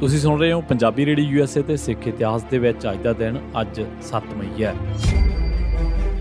ਤੁਸੀਂ ਸੁਣ ਰਹੇ ਹੋ ਪੰਜਾਬੀ ਰੇਡੀਓ ਯੂਐਸਏ ਤੇ ਸਿੱਖ ਇਤਿਹਾਸ ਦੇ ਵਿੱਚ ਅੱਜ ਦਾ ਦਿਨ ਅੱਜ 7 ਮਈ ਹੈ।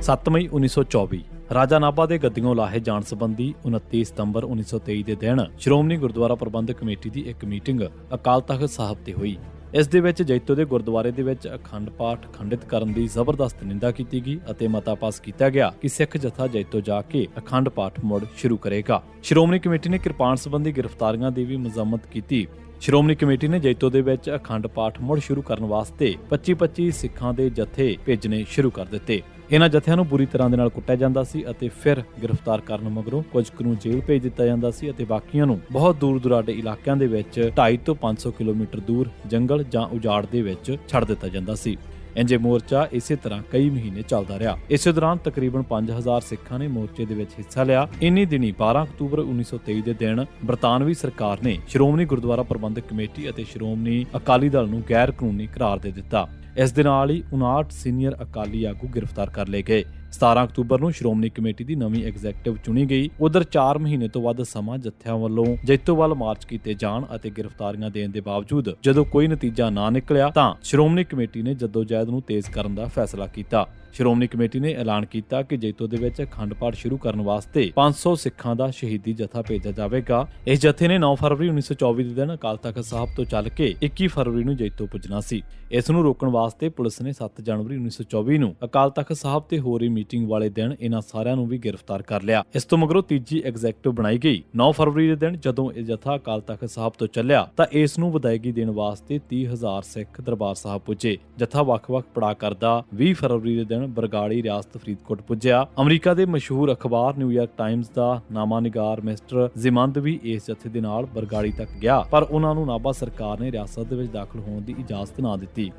7 ਮਈ 1924 ਰਾਜਾ ਨਾਭਾ ਦੇ ਗੱਦੀਆਂ ਲਾਹੇ ਜਾਣ ਸੰਬੰਧੀ 29 ਸਤੰਬਰ 1923 ਦੇ ਦਿਨ ਸ਼੍ਰੋਮਣੀ ਗੁਰਦੁਆਰਾ ਪ੍ਰਬੰਧਕ ਕਮੇਟੀ ਦੀ ਇੱਕ ਮੀਟਿੰਗ ਅਕਾਲ ਤਖਤ ਸਾਹਿਬ ਤੇ ਹੋਈ। ਇਸ ਦੇ ਵਿੱਚ ਜੈਤੋ ਦੇ ਗੁਰਦੁਆਰੇ ਦੇ ਵਿੱਚ ਅਖੰਡ ਪਾਠ ਖੰਡਿਤ ਕਰਨ ਦੀ ਜ਼ਬਰਦਸਤ ਨਿੰਦਾ ਕੀਤੀ ਗਈ ਅਤੇ ਮਤਾ ਪਾਸ ਕੀਤਾ ਗਿਆ ਕਿ ਸਿੱਖ ਜਥਾ ਜੈਤੋ ਜਾ ਕੇ ਅਖੰਡ ਪਾਠ ਮੁੜ ਸ਼ੁਰੂ ਕਰੇਗਾ। ਸ਼੍ਰੋਮਣੀ ਕਮੇਟੀ ਨੇ ਕਿਰਪਾਨ ਸੰਬੰਧੀ ਗ੍ਰਿਫਤਾਰੀਆਂ ਦੀ ਵੀ ਮਜ਼ਮਤ ਕੀਤੀ। ਸ਼੍ਰੋਮਣੀ ਕਮੇਟੀ ਨੇ ਜੈਤੋ ਦੇ ਵਿੱਚ ਅਖੰਡ ਪਾਠ ਮੁੜ ਸ਼ੁਰੂ ਕਰਨ ਵਾਸਤੇ 25-25 ਸਿੱਖਾਂ ਦੇ ਜਥੇ ਭੇਜਣੇ ਸ਼ੁਰੂ ਕਰ ਦਿੱਤੇ। ਇਹਨਾਂ ਜਥਿਆਂ ਨੂੰ ਬੁਰੀ ਤਰ੍ਹਾਂ ਦੇ ਨਾਲ ਕੁੱਟਿਆ ਜਾਂਦਾ ਸੀ ਅਤੇ ਫਿਰ ਗ੍ਰਿਫਤਾਰ ਕਰਨ ਮਗਰੋਂ ਕੁਝ ਕੁ ਨੂੰ ਜੇਲ੍ਹ ਭੇਜ ਦਿੱਤਾ ਜਾਂਦਾ ਸੀ ਅਤੇ ਬਾਕੀਆਂ ਨੂੰ ਬਹੁਤ ਦੂਰ ਦੁਰਾਡੇ ਇਲਾਕਿਆਂ ਦੇ ਵਿੱਚ 2.5 ਤੋਂ 500 ਕਿਲੋਮੀਟਰ ਦੂਰ ਜੰਗਲ ਜਾਂ ਉਜਾੜ ਦੇ ਵਿੱਚ ਛੱਡ ਦਿੱਤਾ ਜਾਂਦਾ ਸੀ। ਇੰਜੇ ਮੋਰਚਾ ਇਸੇ ਤਰ੍ਹਾਂ ਕਈ ਮਹੀਨੇ ਚੱਲਦਾ ਰਿਹਾ। ਇਸੇ ਦੌਰਾਨ ਤਕਰੀਬਨ 5000 ਸਿੱਖਾਂ ਨੇ ਮੋਰਚੇ ਦੇ ਵਿੱਚ ਹਿੱਸਾ ਲਿਆ। ਇੰਨੀ ਦਿਨੀ 12 ਅਕਤੂਬਰ 1923 ਦੇ ਦਿਨ ਬਰਤਾਨਵੀ ਸਰਕਾਰ ਨੇ ਸ਼੍ਰੋਮਣੀ ਗੁਰਦੁਆਰਾ ਪ੍ਰਬੰਧਕ ਕਮੇਟੀ ਅਤੇ ਸ਼੍ਰੋਮਣੀ ਅਕਾਲੀ ਦਲ ਨੂੰ ਗੈਰ ਕਾਨੂੰਨੀ ਕਰਾਰ ਦੇ ਦਿੱਤਾ। ਇਸ ਦੇ ਨਾਲ ਹੀ 59 ਸੀਨੀਅਰ ਅਕਾਲੀ ਆਗੂ ਗ੍ਰਿਫਤਾਰ ਕਰ ਲਏ ਗਏ। 17 ਅਕਤੂਬਰ ਨੂੰ ਸ਼੍ਰੋਮਣੀ ਕਮੇਟੀ ਦੀ ਨਵੀਂ ਐਗਜ਼ੈਕਟਿਵ ਚੁਣੀ ਗਈ। ਉਧਰ 4 ਮਹੀਨੇ ਤੋਂ ਵੱਧ ਸਮਾਂ ਜਥਿਆਂ ਵੱਲੋਂ ਜੈਤੋ ਵੱਲ ਮਾਰਚ ਕੀਤੇ ਜਾਣ ਅਤੇ ਗ੍ਰਿਫਤਾਰੀਆਂ ਦੇਣ ਦੇ ਬਾਵਜੂਦ ਜਦੋਂ ਕੋਈ ਨਤੀਜਾ ਨਾ ਨਿਕਲਿਆ ਤਾਂ ਸ਼੍ਰੋਮਣੀ ਕਮੇਟੀ ਨੇ ਜਦੋਜਹਿਦ ਨੂੰ ਤੇਜ਼ ਕਰਨ ਦਾ ਫੈਸਲਾ ਕੀਤਾ। ਸ਼੍ਰੋਮਣੀ ਕਮੇਟੀ ਨੇ ਐਲਾਨ ਕੀਤਾ ਕਿ ਜੈਤੋ ਦੇ ਵਿੱਚ ਅਖੰਡ ਪਾਠ ਸ਼ੁਰੂ ਕਰਨ ਵਾਸਤੇ 500 ਸਿੱਖਾਂ ਦਾ ਸ਼ਹੀਦੀ ਜਥਾ ਭੇਜਿਆ ਜਾਵੇਗਾ। ਇਸ ਜਥੇ ਨੇ 9 ਫਰਵਰੀ 1924 ਦੇ ਦਿਨ ਅਕਾਲ ਤਖਤ ਸਾਹਿਬ ਤੋਂ ਚੱਲ ਕੇ 21 ਫਰਵਰੀ ਨੂੰ ਜੈਤੋ ਪੁੱਜਣਾ ਸੀ। ਇਸ ਨੂੰ ਰੋਕਣ ਵਾਸਤੇ ਪੁਲਿਸ ਨੇ 7 ਜਨਵਰੀ 1924 ਨੂੰ ਅਕਾਲ ਤਖਤ ਸਾਹਿਬ ਤੇ ਹੋ ਰਹੀ ਮੀਟਿੰਗ ਵਾਲੇ ਦਿਨ ਇਹਨਾਂ ਸਾਰਿਆਂ ਨੂੰ ਵੀ ਗ੍ਰਿਫਤਾਰ ਕਰ ਲਿਆ। ਇਸ ਤੋਂ ਮਗਰੋਂ ਤੀਜੀ ਐਗਜ਼ੈਕਟਿਵ ਬਣਾਈ ਗਈ। 9 ਫਰਵਰੀ ਦੇ ਦਿਨ ਜਦੋਂ ਇਹ ਜਥਾ ਅਕਾਲ ਤਖਤ ਸਾਹਿਬ ਤੋਂ ਚੱਲਿਆ, ਤਾਂ ਇਸ ਨੂੰ ਵਿਦਾਇਗੀ ਦੇਣ ਵਾਸਤੇ 30000 ਸਿੱਖ ਦਰਬਾਰ ਸਾਹਿਬ ਪੁੱਜੇ। ਜਥਾ ਵੱਖ-ਵੱਖ ਪੜਾ ਕਰਦਾ 20 ਫਰਵਰੀ ਦੇ ਦਿਨ ਬਰਗਾੜੀ ਰਿਆਸਤ ਫਰੀਦਕੋਟ ਪੁੱਜਿਆ। ਅਮਰੀਕਾ ਦੇ ਮਸ਼ਹੂਰ ਅਖਬਾਰ ਨਿਊਯਾਰਕ ਟਾਈਮਜ਼ ਦਾ ਨਾਮਾਨਿਗਾਰ ਮਿਸਟਰ ਜ਼ਿਮੰਦ ਵੀ ਇਸ ਜਥੇ ਦੇ ਨਾਲ ਬਰਗਾੜੀ ਤੱਕ ਗਿਆ, ਪਰ ਉਹਨਾਂ ਨੂੰ ਨਾਭਾ ਸਰਕਾਰ ਨੇ ਰਿਆਸਤ ਦੇ ਵਿੱਚ ਦਾਖਲ ਹੋਣ ਦੀ ਇਜਾਜ਼ਤ ਨਾ ਦਿੱਤੀ।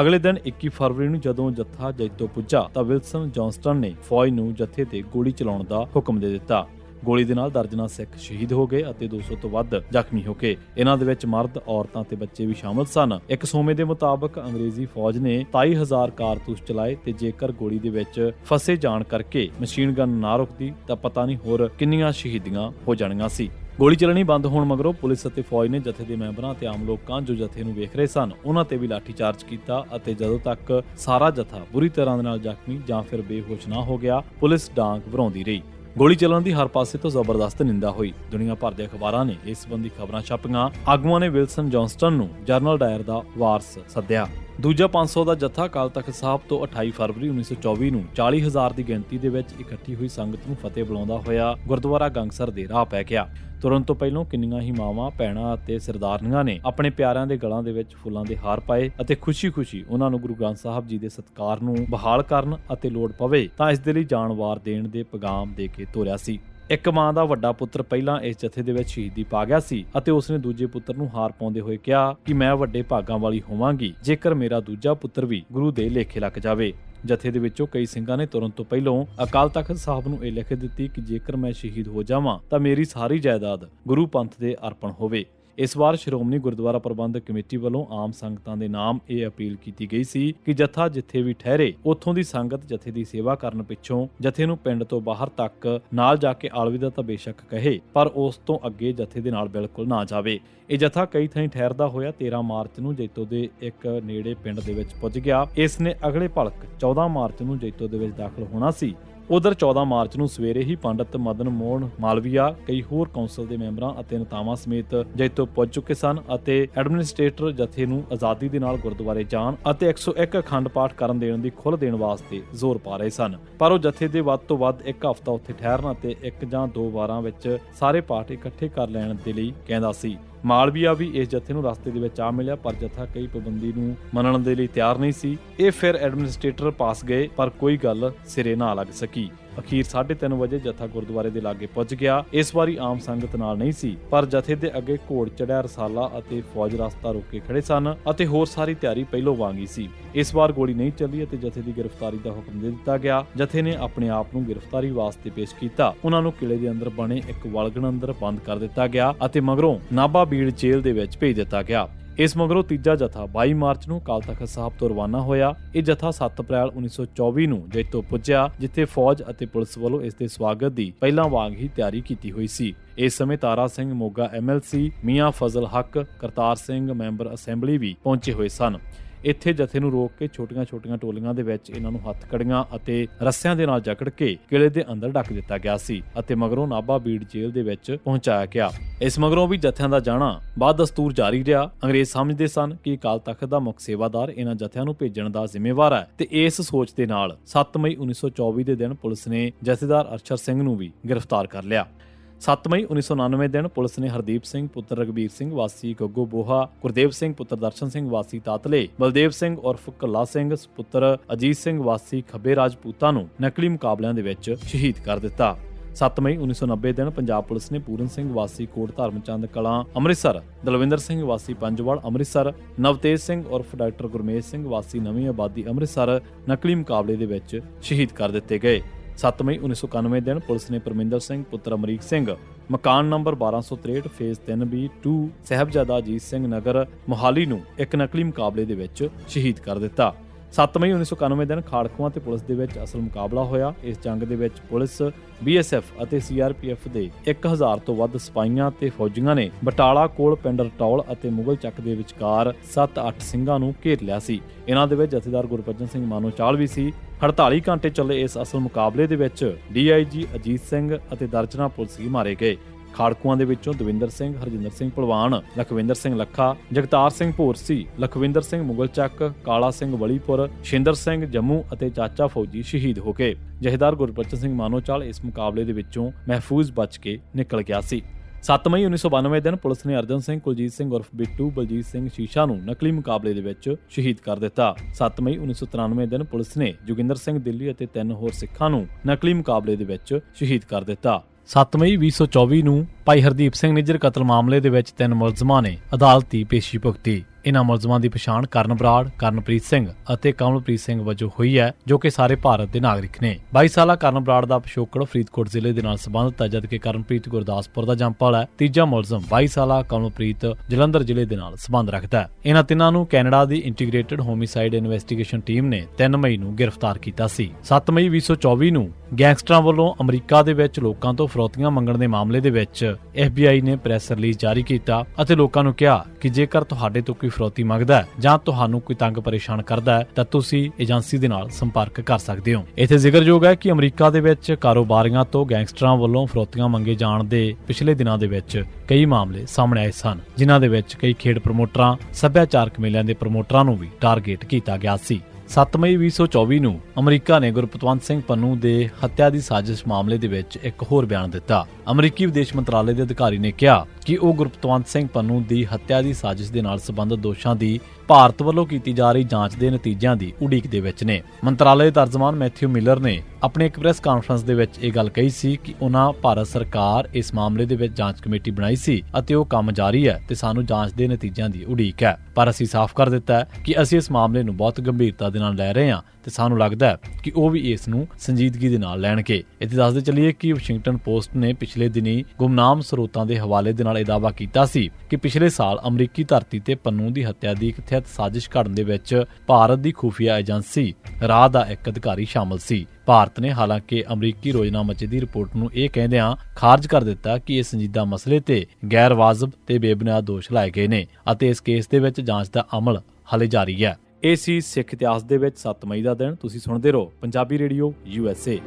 ਅਗਲੇ ਦਿਨ 21 ਫਰਵਰੀ ਨੂੰ ਜਦੋਂ ਜੱਥਾ ਜੈਤੋ ਪੁੱਜਾ, ਤਾਂ ਵਿਲਸਨ ਜੌਨਸਟਨ ਨੇ ਫੌਜ ਨੂੰ ਜਥੇ ਤੇ ਗੋਲੀ ਚਲਾਉਣ ਦਾ ਹੁਕਮ ਦੇ ਦਿੱਤਾ। ਗੋਲੀ ਦੇ ਨਾਲ ਦਰਜਨਾਂ ਸਿੱਖ ਸ਼ਹੀਦ ਹੋ ਗਏ ਅਤੇ 200 ਤੋਂ ਵੱਧ ਜ਼ਖਮੀ ਹੋ ਗਏ ਇਹਨਾਂ ਦੇ ਵਿੱਚ ਮਰਦ, ਔਰਤਾਂ ਤੇ ਬੱਚੇ ਵੀ ਸ਼ਾਮਲ ਸਨ। ਇੱਕ ਸੋਮੇ ਦੇ ਮੁਤਾਬਕ ਅੰਗਰੇਜ਼ੀ ਫੌਜ ਨੇ 27000 ਕਾਰਤੂਸ ਚਲਾਏ ਤੇ ਜੇਕਰ ਗੋਲੀ ਦੇ ਵਿੱਚ ਫਸੇ ਜਾਣ ਕਰਕੇ ਮਸ਼ੀਨ ਗਨ ਨਾ ਰੁਕਦੀ, ਤਾਂ ਪਤਾ ਨਹੀਂ ਹੋਰ ਕਿੰਨੀਆਂ ਸ਼ਹੀਦੀਆਂ ਹੋ ਜਾਣੀਆਂ ਸੀ। ਗੋਲੀ ਚੱਲਣੀ ਬੰਦ ਹੋਣ ਮਗਰੋਂ ਪੁਲਿਸ ਅਤੇ ਫੌਜ ਨੇ ਜਥੇ ਦੇ ਮੈਂਬਰਾਂ ਤੇ ਆਮ ਲੋਕਾਂ ਜੋ ਜਥੇ ਨੂੰ ਵੇਖ ਰਹੇ ਸਨ ਉਹਨਾਂ ਤੇ ਵੀ ਲਾਠੀਚਾਰਜ ਕੀਤਾ ਅਤੇ ਜਦੋਂ ਤੱਕ ਸਾਰਾ ਜਥਾ ਬੁਰੀ ਤਰ੍ਹਾਂ ਦੇ ਨਾਲ ਜ਼ਖਮੀ ਜਾਂ ਫਿਰ ਬੇਹੋਸ਼ ਨਾ ਹੋ ਗਿਆ, ਪੁਲਿਸ ਡਾਂਗ ਭਰਾਉਂਦੀ ਰਹੀ। ਗੋਲੀ ਚੱਲਣ ਦੀ ਹਰ ਪਾਸੇ ਤੋਂ ਜ਼ਬਰਦਸਤ ਨਿੰਦਾ ਹੋਈ। ਦੁਨੀਆ ਭਰ ਦੇ ਅਖਬਾਰਾਂ ਨੇ ਇਸ ਸੰਬੰਧੀ ਖਬਰਾਂ ਛਾਪੀਆਂ। ਆਗੂਆਂ ਨੇ ਵਿਲਸਨ ਜੌਨਸਟਨ ਨੂੰ ਜਰਨਲ ਡਾਇਰ ਦਾ ਵਾਰਸ ਸੱਦਿਆ। ਦੂਜਾ 500 ਦਾ ਜੱਥਾ ਕਾਲ ਤਖਤ ਸਾਹਿਬ ਤੋਂ 28 ਫਰਵਰੀ 1924 ਨੂੰ 40000 ਦੀ ਗਿਣਤੀ ਦੇ ਵਿੱਚ ਇਕੱਠੀ ਹੋਈ ਸੰਗਤ ਨੂੰ ਫਤਿਹ ਬੁਲਾਉਂਦਾ ਹੋਇਆ ਗੁਰਦੁਆਰਾ ਗੰਗਸਰ ਦੇ ਰਾਹ ਪੈ ਗਿਆ। ਤੁਰਨ ਤੋਂ ਪਹਿਲਾਂ ਕਿੰਨੀਆਂ ਹੀ ਮਾਵਾਂ, ਭੈਣਾਂ ਅਤੇ ਸਰਦਾਰਨੀਆਂ ਨੇ ਆਪਣੇ ਪਿਆਰਿਆਂ ਦੇ ਗਲਾਂ ਦੇ ਵਿੱਚ ਫੁੱਲਾਂ ਦੇ ਹਾਰ ਪਾਏ ਅਤੇ ਖੁਸ਼ੀ-ਖੁਸ਼ੀ ਉਹਨਾਂ ਨੂੰ ਗੁਰੂ ਗ੍ਰੰਥ ਸਾਹਿਬ ਜੀ ਦੇ ਸਤਕਾਰ ਨੂੰ ਬਹਾਲ ਕਰਨ ਅਤੇ ਲੋੜ ਪਵੇ ਤਾਂ ਇਸ ਦੇ ਲਈ ਜਾਨਵਾਰ ਦੇਣ ਦੇ ਪੈਗਾਮ ਦੇ ਕੇ ਤੋਰਿਆ ਸੀ। ਇੱਕ ਮਾਂ ਦਾ ਵੱਡਾ ਪੁੱਤਰ ਪਹਿਲਾਂ ਇਸ ਜਥੇ ਦੇ ਵਿੱਚ ਸ਼ਹੀਦੀ ਪਾ ਗਿਆ ਸੀ ਅਤੇ ਉਸਨੇ ਦੂਜੇ ਪੁੱਤਰ ਨੂੰ ਹਾਰ ਪਾਉਂਦੇ ਹੋਏ ਕਿਹਾ ਕਿ ਮੈਂ ਵੱਡੇ ਭਾਗਾਂ ਵਾਲੀ ਹੋਵਾਂਗੀ, ਜੇਕਰ ਮੇਰਾ ਦੂਜਾ ਪੁੱਤਰ ਵੀ ਗੁਰੂ ਦੇ ਲੇਖੇ ਲੱਗ ਜਾਵੇ। ਜਥੇ ਦੇ ਵਿੱਚੋਂ ਕਈ ਸਿੰਘਾਂ ਨੇ ਤੁਰਨ ਤੋਂ ਪਹਿਲਾਂ ਅਕਾਲ ਤਖਤ ਸਾਹਿਬ ਨੂੰ ਇਹ ਲਿਖ ਦਿੱਤੀ ਕਿ ਜੇਕਰ ਮੈਂ ਸ਼ਹੀਦ ਹੋ ਜਾਵਾਂ, ਤਾਂ ਮੇਰੀ ਸਾਰੀ ਜਾਇਦਾਦ ਗੁਰੂ ਪੰਥ ਦੇ ਅਰਪਣ ਹੋਵੇ। ਇਸ ਵਾਰ ਸ਼੍ਰੋਮਣੀ ਗੁਰਦੁਆਰਾ ਪ੍ਰਬੰਧਕ ਕਮੇਟੀ ਵੱਲੋਂ ਆਮ ਸੰਗਤਾਂ ਦੇ ਨਾਮ ਇਹ ਅਪੀਲ ਕੀਤੀ ਗਈ ਸੀ ਕਿ ਜਥਾ ਜਿੱਥੇ ਵੀ ਠਹਿਰੇ, ਉੱਥੋਂ ਦੀ ਸੰਗਤ ਜਥੇ ਦੀ ਸੇਵਾ ਕਰਨ ਪਿੱਛੋਂ ਜਥੇ ਨੂੰ ਪਿੰਡ ਤੋਂ ਬਾਹਰ ਤੱਕ ਨਾਲ ਜਾ ਕੇ ਆਲਵਿਦਾ ਤਾਂ ਬੇਸ਼ੱਕ ਕਹੇ, ਪਰ ਉਸ ਤੋਂ ਅੱਗੇ ਜਥੇ ਦੇ ਨਾਲ ਬਿਲਕੁਲ ਨਾ ਜਾਵੇ। ਇਹ ਜਥਾ ਕਈ ਥਾਈਂ ਠਹਿਰਦਾ ਹੋਇਆ 13 ਮਾਰਚ ਨੂੰ ਜੈਤੋ ਦੇ ਇੱਕ ਨੇੜੇ ਪਿੰਡ ਦੇ ਵਿੱਚ ਪੁੱਜ ਗਿਆ। ਇਸ ਨੇ ਅਗਲੇ ਭਲਕ 14 ਮਾਰਚ ਨੂੰ ਜੈਤੋ ਦੇ ਵਿੱਚ ਦਾਖਲ ਹੋਣਾ ਸੀ। ਉਧਰ 14 ਮਾਰਚ ਨੂੰ ਸਵੇਰੇ ਹੀ ਪੰਡਤ ਮਦਨ ਮੋਹਨ ਮਾਲਵੀਆ, ਕਈ ਹੋਰ ਕੌਂਸਲ ਦੇ ਮੈਂਬਰਾਂ ਅਤੇ ਨੇਤਾਵਾਂ ਸਮੇਤ ਜੈਤੋ ਪਹੁੰਚ ਚੁੱਕੇ ਸਨ ਅਤੇ ਐਡਮਿਨਿਸਟ੍ਰੇਟਰ ਜਥੇ ਨੂੰ ਆਜ਼ਾਦੀ ਦੇ ਨਾਲ ਗੁਰਦੁਆਰੇ ਜਾਣ ਅਤੇ 101 ਅਖੰਡ ਪਾਠ ਕਰਨ ਦੇਣ ਦੀ ਖੁੱਲ੍ਹ ਦੇਣ ਵਾਸਤੇ ਜ਼ੋਰ ਪਾ ਰਹੇ ਸਨ। ਪਰ ਉਹ ਜਥੇ ਦੇ ਵੱਧ ਤੋਂ ਵੱਧ ਇੱਕ ਹਫ਼ਤਾ ਉੱਥੇ ਠਹਿਰਨ ਅਤੇ ਇੱਕ ਜਾਂ ਦੋ ਵਾਰਾਂ ਵਿੱਚ ਸਾਰੇ ਪਾਠ ਇਕੱਠੇ ਕਰ ਲੈਣ ਦੇ ਲਈ ਕਹਿੰਦਾ ਸੀ। ਮਾਲਵੀਆ ਵੀ ਇਸ ਜਥੇ ਨੂੰ ਰਸਤੇ ਦੇ ਵਿੱਚ ਆ ਮਿਲਿਆ, ਪਰ ਜਥਾ ਕਈ ਪਾਬੰਦੀ ਨੂੰ ਮੰਨਣ ਦੇ ਲਈ ਤਿਆਰ ਨਹੀਂ ਸੀ। ਇਹ ਫਿਰ ਐਡਮਿਨਿਸਟ੍ਰੇਟਰ ਪਾਸ ਗਏ, ਪਰ ਕੋਈ ਗੱਲ ਸਿਰੇ ਨਾ ਲੱਗ ਸਕੀ। ਅਖੀਰ 3:30 ਵਜੇ ਜਥਾ ਗੁਰਦੁਆਰੇ ਦੇ ਲਾਗੇ ਪਹੁੰਚ ਗਿਆ। ਇਸ ਵਾਰੀ ਆਮ ਸੰਗਤ ਨਾਲ ਨਹੀਂ ਸੀ, ਪਰ ਜਥੇ ਦੇ ਅੱਗੇ ਘੋੜ ਚੜਿਆ, ਰਸਾਲਾ ਅਤੇ ਫੌਜ ਰਸਤਾ ਰੋਕ ਕੇ ਖੜੇ ਸਨ ਅਤੇ ਹੋਰ ਸਾਰੀ ਤਿਆਰੀ ਪਹਿਲੋਂ ਵਾਂਗੀ ਸੀ। ਇਸ ਵਾਰ ਗੋਲੀ ਨਹੀਂ ਚੱਲੀ ਅਤੇ ਜਥੇ ਦੀ ਗ੍ਰਿਫਤਾਰੀ ਦਾ ਹੁਕਮ ਦੇ ਦਿੱਤਾ ਗਿਆ। ਜਥੇ ਨੇ ਆਪਣੇ ਆਪ ਨੂੰ ਗ੍ਰਿਫਤਾਰੀ ਵਾਸਤੇ ਪੇਸ਼ ਕੀਤਾ। ਉਹਨਾਂ ਨੂੰ ਕਿਲੇ ਦੇ ਅੰਦਰ ਬਣੇ ਇੱਕ ਵਲਗਣ ਅੰਦਰ ਬੰਦ ਕਰ ਦਿੱਤਾ ਗਿਆ ਅਤੇ ਮਗਰੋਂ ਨਾਭਾ ਬੀੜ ਜੇਲ੍ਹ ਦੇ ਵਿੱਚ ਭੇਜ ਦਿੱਤਾ ਗਿਆ। ਇਸ ਮਗਰੋਂ ਤੀਜਾ ਜਥਾ 22 ਮਾਰਚ ਨੂੰ ਅਕਾਲ ਤਖਤ ਸਾਹਿਬ ਤੋਂ ਰਵਾਨਾ ਹੋਇਆ। ਇਹ ਜਥਾ 7 ਅਪ੍ਰੈਲ 1924 ਨੂੰ ਜੈਤੋ ਪੁੱਜਿਆ, ਜਿੱਥੇ ਫੌਜ ਅਤੇ ਪੁਲਿਸ ਵੱਲੋਂ ਇਸ ਦੇ ਸਵਾਗਤ ਦੀ ਪਹਿਲਾਂ ਵਾਂਗ ਹੀ ਤਿਆਰੀ ਕੀਤੀ ਹੋਈ ਸੀ। ਇਸ ਸਮੇਂ Tara Singh Moga MLC Mian Fazal Haq, Kartar Singh member assembly ਵੀ ਪਹੁੰਚੇ ਹੋਏ ਸਨ। ਇੱਥੇ ਜਥੇ ਨੂੰ ਰੋਕ ਕੇ ਛੋਟੀਆਂ-ਛੋਟੀਆਂ ਟੋਲੀਆਂ ਦੇ ਵਿੱਚ ਇਹਨਾਂ ਨੂੰ ਹੱਥ ਕੜੀਆਂ ਅਤੇ ਰੱਸਿਆਂ ਦੇ ਨਾਲ ਜਕੜ ਕੇ ਕਿਲੇ ਦੇ ਅੰਦਰ ਡੱਕ ਦਿੱਤਾ ਗਿਆ ਸੀ ਅਤੇ ਮਗਰੋਂ ਨਾਭਾ ਬੀੜ ਜੇਲ੍ਹ ਦੇ ਵਿੱਚ ਪਹੁੰਚਾਇਆ ਗਿਆ। ਇਸ ਮਗਰੋਂ ਵੀ ਜਥਿਆਂ ਦਾ ਜਾਣਾ ਬਾਦ ਦਸਤੂਰ ਜਾਰੀ ਰਿਹਾ। ਅੰਗਰੇਜ਼ ਸਮਝਦੇ ਸਨ ਕਿ ਅਕਾਲ ਤਖਤ ਦਾ ਮੁੱਖ ਸੇਵਾਦਾਰ ਇਹਨਾਂ ਜਥਿਆਂ ਨੂੰ ਭੇਜਣ ਦਾ ਜ਼ਿੰਮੇਵਾਰ ਹੈ ਤੇ ਇਸ ਸੋਚ ਦੇ ਨਾਲ 7 ਮਈ 1924 ਦੇ ਦਿਨ ਪੁਲਿਸ ਨੇ ਜਥੇਦਾਰ ਅਰਸ਼ਰ ਸਿੰਘ ਨੂੰ ਵੀ ਗ੍ਰਿਫਤਾਰ ਕਰ ਲਿਆ। 7 ਮਈ 1999 ਦਿਨ ਪੁਲਿਸ ਨੇ ਹਰਦੀਪ ਸਿੰਘ, ਪੁੱਤਰ ਰਗਬੀਰ ਸਿੰਘ, ਵਾਸੀ ਗੱਗੋ ਬੋਹਾ, ਗੁਰਦੇਵ ਸਿੰਘ, ਪੁੱਤਰ ਦਰਸ਼ਨ ਸਿੰਘ, ਵਾਸੀ ਤਾਤਲੇ, ਬਲਦੇਵ ਸਿੰਘ ਉਰਫ ਕੱਲਾ ਸਿੰਘ, ਪੁੱਤਰ ਅਜੀਤ ਸਿੰਘ, ਵਾਸੀ ਖੱਬੇ ਰਾਜਪੂਤਾਂ ਨੂੰ ਨਕਲੀ ਮੁਕਾਬਲਿਆਂ ਦੇ ਵਿੱਚ ਸ਼ਹੀਦ ਕਰ ਦਿੱਤਾ। 7 ਮਈ 1990 ਦਿਨ ਪੰਜਾਬ ਪੁਲਿਸ ਨੇ ਪੂਰਨ ਸਿੰਘ, ਵਾਸੀ ਕੋਟ ਧਰਮਚੰਦ ਕਲਾਂ, ਅੰਮ੍ਰਿਤਸਰ, ਦਲਵਿੰਦਰ ਸਿੰਘ, ਵਾਸੀ ਪੰਜਵਾਲ, ਅੰਮ੍ਰਿਤਸਰ, ਨਵਤੇਜ ਸਿੰਘ ਉਰਫ ਡਾਕਟਰ ਗੁਰਮੇਜ ਸਿੰਘ, ਵਾਸੀ ਨਵੀਂ ਆਬਾਦੀ ਅੰਮ੍ਰਿਤਸਰ ਨਕਲੀ ਮੁਕਾਬਲੇ ਦੇ ਵਿੱਚ ਸ਼ਹੀਦ ਕਰ ਦਿੱਤੇ ਗਏ। 7 ਮਈ 1991 ਦਿਨ ਪੁਲਿਸ ਨੇ ਪਰਮਿੰਦਰ ਸਿੰਘ, ਪੁੱਤਰ ਅਮਰੀਕ ਸਿੰਘ, ਮਕਾਨ number 1263 phase 3B 2 Sahibzada Ajit Singh Nagar, Mohali ਨੂੰ ਇੱਕ ਨਕਲੀ ਮੁਕਾਬਲੇ ਦੇ ਵਿੱਚ ਸ਼ਹੀਦ ਕਰ ਦਿੱਤਾ। 7 ਮਈ 1991 ਦਿਨ ਖਾੜਕੂਆਂ ਤੇ ਪੁਲਿਸ ਦੇ ਵਿੱਚ ਅਸਲ ਮੁਕਾਬਲਾ ਹੋਇਆ। ਇਸ ਜੰਗ ਦੇ ਵਿੱਚ ਪੁਲਿਸ BSF ਅਤੇ CRPF ਦੇ 1000 ਤੋਂ ਵੱਧ ਸਿਪਾਹੀਆਂ ਤੇ ਫੌਜੀਆਂ ਨੇ ਬਟਾਲਾ ਕੋਲ ਪਿੰਡ ਰਟੌਲ ਅਤੇ ਮੁਗਲ ਚੱਕ ਦੇ ਵਿਚਕਾਰ 7-8 ਸਿੰਘਾਂ ਨੂੰ ਘੇਰ ਲਿਆ ਸੀ। ਇਹਨਾਂ ਦੇ ਵਿੱਚ ਜਥੇਦਾਰ ਗੁਰਬਚਨ ਸਿੰਘ ਮਾਨੋ ਚਾਲ ਵੀ ਸੀ 48 ਘੰਟੇ ਚੱਲੇ ਇਸ ਅਸਲ ਮੁਕਾਬਲੇ ਦੇ ਵਿੱਚ DIG ਅਜੀਤ ਸਿੰਘ ਅਤੇ ਦਰਜਨਾ ਪੁਲਿਸੀ ਮਾਰੇ ਗਏ। ਖਾੜਕੂਆਂ ਦੇ ਵਿੱਚੋਂ ਦਵਿੰਦਰ ਸਿੰਘ, ਹਰਜਿੰਦਰ ਸਿੰਘ ਭਲਵਾਨ ਲਖਵਿੰਦਰ ਸਿੰਘ ਲੱਖਾ, ਜਗਤਾਰ ਸਿੰਘ ਭੋਰਸੀ, ਲਖਵਿੰਦਰ ਸਿੰਘ ਮੁਗਲਚੱਕ, ਕਾਲਾ ਸਿੰਘ ਵਲੀਪੁਰ, ਸ਼ਿੰਦਰ ਸਿੰਘ ਜੰਮੂ ਅਤੇ ਚਾਚਾ ਫੌਜੀ ਸ਼ਹੀਦ ਹੋ ਗਏ। ਜਹੇਦਾਰ ਗੁਰਬਚਨ ਸਿੰਘ ਮਾਨੋਚਾਲ ਇਸ ਮੁਕਾਬਲੇ ਦੇ ਵਿੱਚੋਂ ਮਹਿਫੂਜ਼ ਬਚ ਕੇ ਨਿਕਲ ਗਿਆ ਸੀ। 7 ਮਈ 1992 ਦਿਨ ਪੁਲਿਸ ਨੇ ਅਰਜਨ ਸਿੰਘ, ਕੁਲਜੀਤ ਸਿੰਘ ਉਰਫ ਬਿੱਟੂ, ਬਲਜੀਤ ਸਿੰਘ ਸ਼ੀਸ਼ਾ ਨੂੰ ਨਕਲੀ ਮੁਕਾਬਲੇ ਦੇ ਵਿੱਚ ਸ਼ਹੀਦ ਕਰ ਦਿੱਤਾ। 7 ਮਈ 1993 ਦਿਨ ਪੁਲਿਸ ਨੇ ਜੋਗਿੰਦਰ ਸਿੰਘ ਦਿੱਲੀ ਅਤੇ ਤਿੰਨ ਹੋਰ ਸਿੱਖਾਂ ਨੂੰ ਨਕਲੀ ਮੁਕਾਬਲੇ ਦੇ ਵਿੱਚ ਸ਼ਹੀਦ ਕਰ ਦਿੱਤਾ। 7 ਮਈ 2024 ਨੂੰ ਭਾਈ ਹਰਦੀਪ ਸਿੰਘ ਨਿੱਜਰ ਕਤਲ ਮਾਮਲੇ ਦੇ ਵਿੱਚ ਤਿੰਨ ਮੁਲਜ਼ਮਾਂ ਨੇ ਅਦਾਲਤੀ ਪੇਸ਼ੀ ਭੁਗਤੀ। ਇਨ੍ਹਾਂ ਮੁਲਜ਼ਮਾਂ ਦੀ ਪਛਾਣ ਕਰਨ ਬਰਾੜ, ਕਰਨਪ੍ਰੀਤ ਸਿੰਘ ਅਤੇ ਕਮਲਪ੍ਰੀਤ ਸਿੰਘ ਵਜੋਂ ਹੋਈ ਹੈ, ਜੋ ਕਿ ਸਾਰੇ ਭਾਰਤ ਦੇ ਨਾਗਰਿਕ ਨੇ। 22 ਸਾਲਾ ਕਰਨ ਬਰਾੜ ਦਾ ਪਿਛੋਕੜ ਫਰੀਦਕੋਟ ਜ਼ਿਲ੍ਹੇ ਦੇ ਨਾਲ ਸੰਬੰਧਿਤ ਹੈ, ਜਦਕਿ ਕਰਨਪ੍ਰੀਤ ਗੁਰਦਾਸਪੁਰ ਦਾ ਜੰਪਲ ਹੈ। ਤੀਜਾ ਮੁਲਜ਼ਮ 22 ਸਾਲਾ ਕਮਲਪ੍ਰੀਤ ਜਲੰਧਰ ਜ਼ਿਲ੍ਹੇ ਦੇ ਨਾਲ ਸੰਬੰਧ ਰੱਖਦਾ ਹੈ। ਇਹਨਾਂ ਤਿੰਨਾਂ ਨੂੰ ਕੈਨੇਡਾ ਦੀ ਇੰਟੀਗ੍ਰੇਟਿਡ ਹੋਮਿਸਾਈਡ ਇਨਵੈਸਟੀਗੇਸ਼ਨ ਟੀਮ ਨੇ 3 ਮਈ ਨੂੰ ਗ੍ਰਿਫਤਾਰ ਕੀਤਾ ਸੀ। 7 ਮਈ 2024 ਨੂੰ ਗੈਂਗਸਟਰਾਂ ਵੱਲੋਂ ਅਮਰੀਕਾ ਦੇ ਵਿੱਚ ਲੋਕਾਂ ਤੋਂ ਫਰੋਤੀਆਂ ਮੰਗਣ ਦੇ ਮਾਮਲੇ ਦੇ ਵਿੱਚ FBI ਨੇ ਪ੍ਰੈਸ ਰਿਲੀਜ਼ ਜਾਰੀ ਕੀਤਾ ਅਤੇ ਲੋਕਾਂ ਨੂੰ ਕਿਹਾ ਕਿ ਜੇਕਰ ਤੁਹਾਡੇ ਤੋਂ ਕੋਈ ਫਰੌਤੀ ਮੰਗਦਾ ਹੈ ਜਾਂ ਤੁਹਾਨੂੰ ਕੋਈ ਤੰਗ ਪਰੇਸ਼ਾਨ ਕਰਦਾ ਹੈ, ਤਾਂ ਤੁਸੀਂ ਏਜੰਸੀ ਦੇ ਨਾਲ ਸੰਪਰਕ ਕਰ ਸਕਦੇ ਹੋ। ਇੱਥੇ ਜ਼ਿਕਰਯੋਗ ਹੈ ਕਿ ਅਮਰੀਕਾ ਦੇ ਵਿੱਚ ਕਾਰੋਬਾਰੀਆਂ ਤੋਂ ਗੈਂਗਸਟਰਾਂ ਵੱਲੋਂ ਫਰੌਤੀਆਂ ਮੰਗੇ ਜਾਣ ਦੇ ਪਿਛਲੇ ਦਿਨਾਂ ਦੇ ਵਿੱਚ ਕਈ ਮਾਮਲੇ ਸਾਹਮਣੇ ਆਏ ਸਨ, ਜਿਨ੍ਹਾਂ ਦੇ ਵਿੱਚ ਕਈ ਖੇਡ ਪ੍ਰਮੋਟਰਾਂ, ਸੱਭਿਆਚਾਰਕ ਮੇਲਿਆਂ ਦੇ ਪ੍ਰਮੋਟਰਾਂ ਨੂੰ ਵੀ ਟਾਰਗੇਟ ਕੀਤਾ ਗਿਆ ਸੀ। 7 ਮਈ 2024 ਨੂੰ ਅਮਰੀਕਾ ਨੇ ਗੁਰਪਤਵੰਤ ਸਿੰਘ ਪੰਨੂ ਦੇ ਹੱਤਿਆ ਦੀ ਸਾਜ਼ਿਸ਼ ਮਾਮਲੇ ਦੇ ਵਿੱਚ ਇੱਕ ਹੋਰ ਬਿਆਨ ਦਿੱਤਾ। ਅਮਰੀਕੀ ਵਿਦੇਸ਼ ਮੰਤਰਾਲੇ ਦੇ ਅਧਿਕਾਰੀ ਨੇ ਕਿਹਾ ਕਿ ਉਹ ਗੁਰਪਤਵੰਤ ਸਿੰਘ ਪੰਨੂ ਦੀ ਹੱਤਿਆ ਦੀ ਸਾਜ਼ਿਸ਼ ਦੇ ਨਾਲ ਸੰਬੰਧਿਤ ਦੋਸ਼ਾਂ ਦੀ ਭਾਰਤ ਵੱਲੋਂ ਕੀਤੀ ਜਾ ਰਹੀ ਜਾਂਚ ਦੇ ਨਤੀਜਿਆਂ ਦੀ ਉਡੀਕ ਦੇ ਵਿੱਚ ਨੇ। ਮੰਤਰਾਲੇ ਦੇ ਤਰਜਮਾਨ ਮੈਥਿਊ ਮਿਲਰ ਨੇ ਆਪਣੇ ਇੱਕ ਪ੍ਰੈਸ ਕਾਨਫਰੰਸ ਦੇ ਵਿੱਚ ਇਹ ਗੱਲ ਕਹੀ ਸੀ ਕਿ ਉਹਨਾਂ ਭਾਰਤ ਸਰਕਾਰ ਇਸ ਮਾਮਲੇ ਦੇ ਵਿੱਚ ਜਾਂਚ ਕਮੇਟੀ ਬਣਾਈ ਸੀ ਅਤੇ ਉਹ ਕੰਮ ਜਾਰੀ ਹੈ ਤੇ ਸਾਨੂੰ ਜਾਂਚ ਦੇ ਨਤੀਜਿਆਂ ਦੀ ਉਡੀਕ ਹੈ। ਪਰ ਅਸੀਂ ਸਾਫ਼ ਕਰ ਦਿੱਤਾ ਕਿ ਅਸੀਂ ਇਸ ਮਾਮਲੇ ਨੂੰ ਬਹੁਤ ਗੰਭੀਰਤਾ ਦੇ ਨਾਲ ਲੈ ਰਹੇ ਹਾਂ ਤੇ ਸਾਨੂੰ ਲੱਗਦਾ ਹੈ ਕਿ ਉਹ ਵੀ ਇਸ ਨੂੰ ਸੰਜੀਦਗੀ ਦੇ ਨਾਲ ਲੈਣਗੇ। ਇੱਥੇ ਦੱਸਦੇ ਚੱਲੀਏ ਕਿ ਵਾਸ਼ਿੰਗਟਨ ਪੋਸਟ ਨੇ ਪਿਛਲੇ ਦਿਨੀ ਗੁਮਨਾਮ ਸਰੋਤਾਂ ਦੇ ਹਵਾਲੇ ਦੇ ਨਾਲ ਇਹ ਦਾਅਵਾ ਕੀਤਾ ਸੀ ਕਿ ਪਿਛਲੇ ਸਾਲ ਅਮਰੀਕੀ ਧਰਤੀ ਤੇ ਪੰਨੂ ਦੀ ਹੱਤਿਆ ਦੀ ਇੱਕ ਸਾਜ਼ਿਸ਼ ਘੜਨ ਦੇ ਵਿੱਚ ਭਾਰਤ ਦੀ ਖੁਫੀਆ ਏਜੰਸੀ ਰਾਹ ਦਾ ਇੱਕ ਅਧਿਕਾਰੀ ਸ਼ਾਮਲ ਸੀ। ਭਾਰਤ ਨੇ ਹਾਲਾਂਕਿ ਅਮਰੀਕੀ ਰੋਜ਼ਨਾਮਚੇ ਦੀ ਰਿਪੋਰਟ ਨੂੰ ਇਹ ਕਹਿੰਦਿਆਂ ਖਾਰਜ ਕਰ ਦਿੱਤਾ ਕਿ ਇਹ ਸੰਜੀਦਾ ਮਸਲੇ ਤੇ ਗੈਰ ਵਾਜਬ ਤੇ ਬੇਬੁਨਿਆਦ ਦੋਸ਼ ਲਾਏ ਗਏ ਨੇ ਅਤੇ ਇਸ ਕੇਸ ਦੇ ਵਿੱਚ ਜਾਂਚ ਦਾ ਅਮਲ ਹਾਲੇ ਜਾਰੀ ਹੈ। ਇਹ ਸੀ ਸਿੱਖ ਇਤਿਹਾਸ ਦੇ ਵਿੱਚ 7 ਮਈ ਦਾ ਦਿਨ। ਤੁਸੀਂ ਸੁਣਦੇ ਰਹੋ Punjabi radio U S A.